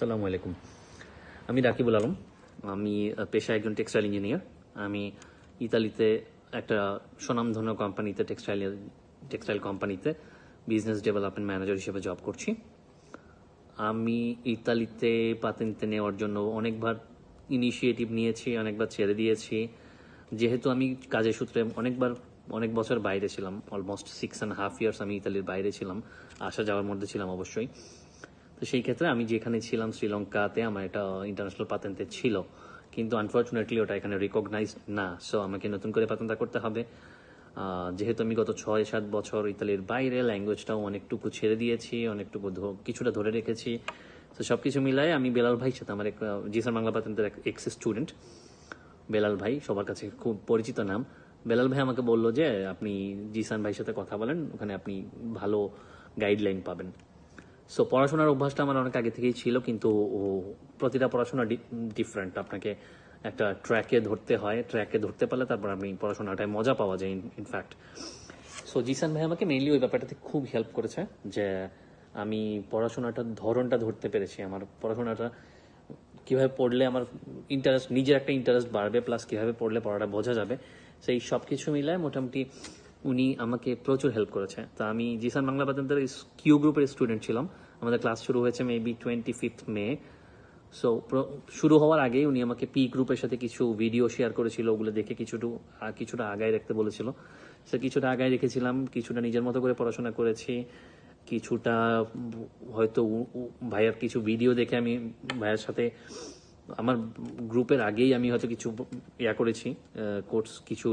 আসসালামু আলাইকুম। আমি রাকিবুল আলম। আমি পেশায় একজন টেক্সটাইল ইঞ্জিনিয়ার। আমি ইতালিতে একটা স্বনামধন্য কোম্পানিতে, টেক্সটাইল টেক্সটাইল কোম্পানিতে বিজনেস ডেভেলপমেন্ট ম্যানেজার হিসেবে জব করছি। আমি ইতালিতে পাতেন্তে নেওয়ার জন্য অনেকবার ইনিশিয়েটিভ নিয়েছি, অনেকবার ছেড়ে দিয়েছি। যেহেতু আমি কাজের সূত্রে অনেকবার, অনেক বছর বাইরে ছিলাম almost six and half years আমি ইতালির বাইরে ছিলাম। আসা যাওয়ার মধ্যে ছিলাম অবশ্যই। তো সেই ক্ষেত্রে আমি যেখানে ছিলাম, শ্রীলঙ্কাতে আমার এটা ইন্টারন্যাশনাল পাতেন্তে ছিল। কিন্তু আনফর্চুনেটলি ওটা এখানে রিকগনাইজ না। সো আমাকে নতুন করে পাতেন্তা করতে হবে। যেহেতু আমি গত ছয়, সাত বছর ইতালির বাইরে ল্যাঙ্গুয়েজটাও অনেকটুকু ছেড়ে দিয়েছি, অনেকটুকু কিছুটা ধরে রেখেছি। তো সব কিছু মিলায় আমি বেলাল ভাইয়ের সাথে আমার এক জিসান বাংলা পাতেন্তের এক এক্স স্টুডেন্ট বেলাল ভাই, সবার কাছে খুব পরিচিত নাম। বেলাল ভাই আমাকে বলল যে, আপনি জিসান ভাইয়ের সাথে কথা বলেন, ওখানে আপনি ভালো গাইডলাইন পাবেন। সো পড়াশোনার অভ্যাসটা আমার অনেক আগে থেকেই ছিল, কিন্তু প্রতিটা পড়াশোনা ডিফারেন্ট আপনাকে একটা ট্র্যাকে ধরতে হয় ট্র্যাকে ধরতে পারলে তারপর আপনি পড়াশোনাটায় মজা পাওয়া যায় ইনফ্যাক্ট সো জিসান ভাই আমাকে মেইনলি ওই ব্যাপারটাতে খুব হেল্প করেছে যে আমি পড়াশোনাটার ধরনটা ধরতে পেরেছি। আমার পড়াশোনাটা কীভাবে পড়লে আমার ইন্টারেস্ট নিজের একটা ইন্টারেস্ট বাড়বে প্লাস কীভাবে পড়লে পড়াটা বোঝা যাবে, সেই সব কিছু মিলায় মোটামুটি উনি আমাকে প্রচুর হেল্প করেছে। তা আমি জিসান বাংলা পাতেন্তের কিউ গ্রুপের স্টুডেন্ট ছিলাম। আমাদের ক্লাস শুরু হয়েছে maybe twenty fifth May so শুরু হওয়ার আগেই উনি আমাকে পি গ্রুপের সাথে কিছু ভিডিও শেয়ার করেছিল। ওগুলো দেখে কিছুটু কিছুটা আগায় রাখতে বলেছিল। সে কিছুটা আগায় রেখেছিলাম, কিছুটা নিজের মতো করে পড়াশোনা করেছি। কিছুটা হয়তো ভাইয়ার কিছু ভিডিও দেখে আমি ভাইয়ের সাথে, আমার গ্রুপের আগেই আমি হয়তো কিছু ইয়া করেছি কোর্স কিছু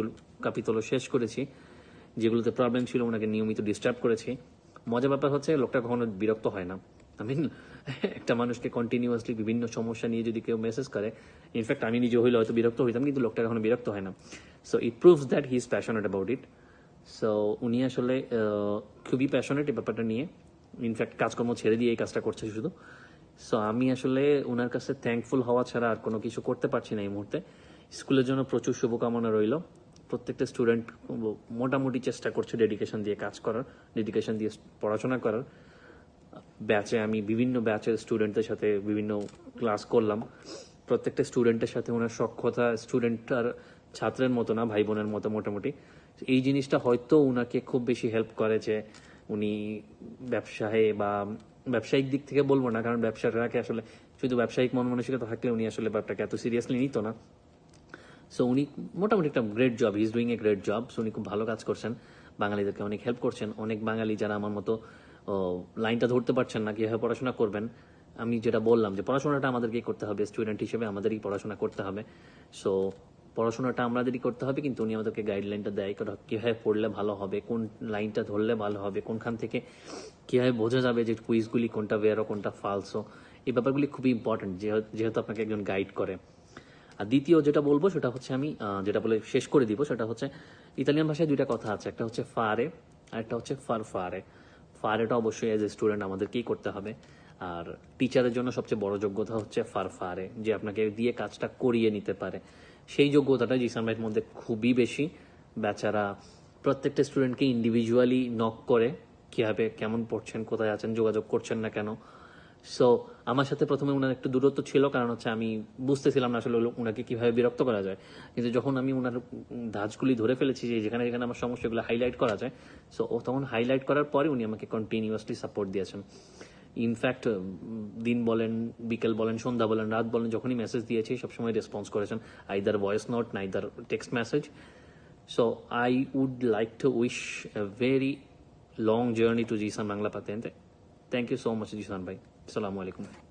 কাপিতল শেষ করেছি। যেগুলোতে প্রবলেম ছিল, ওনাকে নিয়মিত ডিস্টার্ব করেছি। মজার ব্যাপার হচ্ছে, লোকটা কখনো বিরক্ত হয় না। আই মিন একটা মানুষকে কন্টিনিউয়াসলি বিভিন্ন সমস্যা নিয়ে যদি কেউ মেসেজ করে ইনফ্যাক্ট আমি নিজে হইলে হয়তো বিরক্ত হইতাম, কিন্তু লোকটা কখনো বিরক্ত হয় না। So it proves that he is passionate about it so উনি আসলে খুবই প্যাশনেট এই ব্যাপারটা নিয়ে। ইনফ্যাক্ট কাজকর্ম ছেড়ে দিয়ে এই কাজটা করছে শুধু। সো আমি আসলে ওনার কাছে থ্যাঙ্কফুল হওয়া ছাড়া আর কোনো কিছু করতে পারছি না এই মুহূর্তে। স্কুলের জন্য প্রচুর শুভকামনা রইল। প্রত্যেকটা স্টুডেন্ট মোটামুটি চেষ্টা করছে ডেডিকেশন দিয়ে কাজ করার ডেডিকেশন দিয়ে পড়াশোনা করার। ব্যাচে আমি বিভিন্ন ব্যাচের স্টুডেন্টদের সাথে বিভিন্ন ক্লাস করলাম। প্রত্যেকটা স্টুডেন্টের সাথে ওনার সক্ষতা স্টুডেন্ট আর ছাত্রের মতো না, ভাই বোনের মতো মোটামুটি। এই জিনিসটা হয়তো ওনাকে খুব বেশি হেল্প করে যে উনি ব্যবসায় বা ব্যবসায়িক দিক থেকে বলব না, কারণ ব্যবসাটাকে আসলে শুধু ব্যবসায়িক মন মানসিকতা থাকলে উনি আসলে ব্যাপারটাকে এত সিরিয়াসলি নিত না। সো উনি মোটামুটি একটা great job is doing a great job so উনি খুব ভালো কাজ করছেন। বাঙালিদেরকে অনেক হেল্প করছেন। অনেক বাঙালি যারা আমার মতো লাইনটা ধরতে পারছেন না, কীভাবে পড়াশোনা করবেন? আমি যেটা বললাম যে, পড়াশোনাটা আমাদেরকেই করতে হবে। স্টুডেন্ট হিসেবে আমাদেরই পড়াশোনা করতে হবে। সো পড়াশোনাটা আমাদেরই করতে হবে, কিন্তু উনি আমাদেরকে গাইডলাইনটা দেয়। কীভাবে পড়লে ভালো হবে? কোন লাইনটা ধরলে ভালো হবে? কোনখান থেকে কীভাবে বোঝা যাবে যে কুইজগুলি কোনটা বেরো কোনটা ফালসো এই ব্যাপারগুলি খুবই ইম্পর্টেন্ট যেহেতু আপনাকে একজন গাইড করে। আর দ্বিতীয় যেটা বলব সেটা হচ্ছে আমি যেটা বলে শেষ করে দিব, সেটা হচ্ছে ইতালিয়ান ভাষায় দুইটা কথা আছে। একটা হচ্ছে ফারে আর একটা হচ্ছে ফার ফারে ফারেটা অবশ্যই এজ এ স্টুডেন্ট আমাদেরকেই করতে হবে? আর টিচারের জন্য সবচেয়ে বড় যোগ্যতা হচ্ছে ফার ফারে যে আপনাকে দিয়ে কাজটা করিয়ে নিতে পারে। সেই যোগ্যতাটা জিসান ভাইয়ের মধ্যে খুবই বেশি। বেচারা প্রত্যেকটা স্টুডেন্টকে ইন্ডিভিজুয়ালি নক করে কীভাবে, কেমন পড়ছেন, কোথায় আছেন, যোগাযোগ করছেন না কেন সো আমার সাথে প্রথমে ওনার একটু দূরত্ব ছিল কারণ হচ্ছে আমি বুঝতেছিলাম না আসলে ওনাকে কীভাবে বিরক্ত করা যায় কিন্তু যখন আমি ওনার ধাঁচগুলি ধরে ফেলেছি যে যেখানে যেখানে আমার সমস্যাগুলো হাইলাইট করা যায় সো তখন হাইলাইট করার পরে উনি আমাকে কন্টিনিউয়াসলি সাপোর্ট দিয়েছেন ইনফ্যাক্ট দিন বলেন বিকেল বলেন সন্ধ্যা বলেন রাত বলেন যখনই মেসেজ দিয়েছি সবসময় রেসপন্স করেছেন either voice note neither text message So I would like to wish a very long journey to Jisan Bangla Patente. Thank you so much, Jisan Bhai. Assalamualaikum.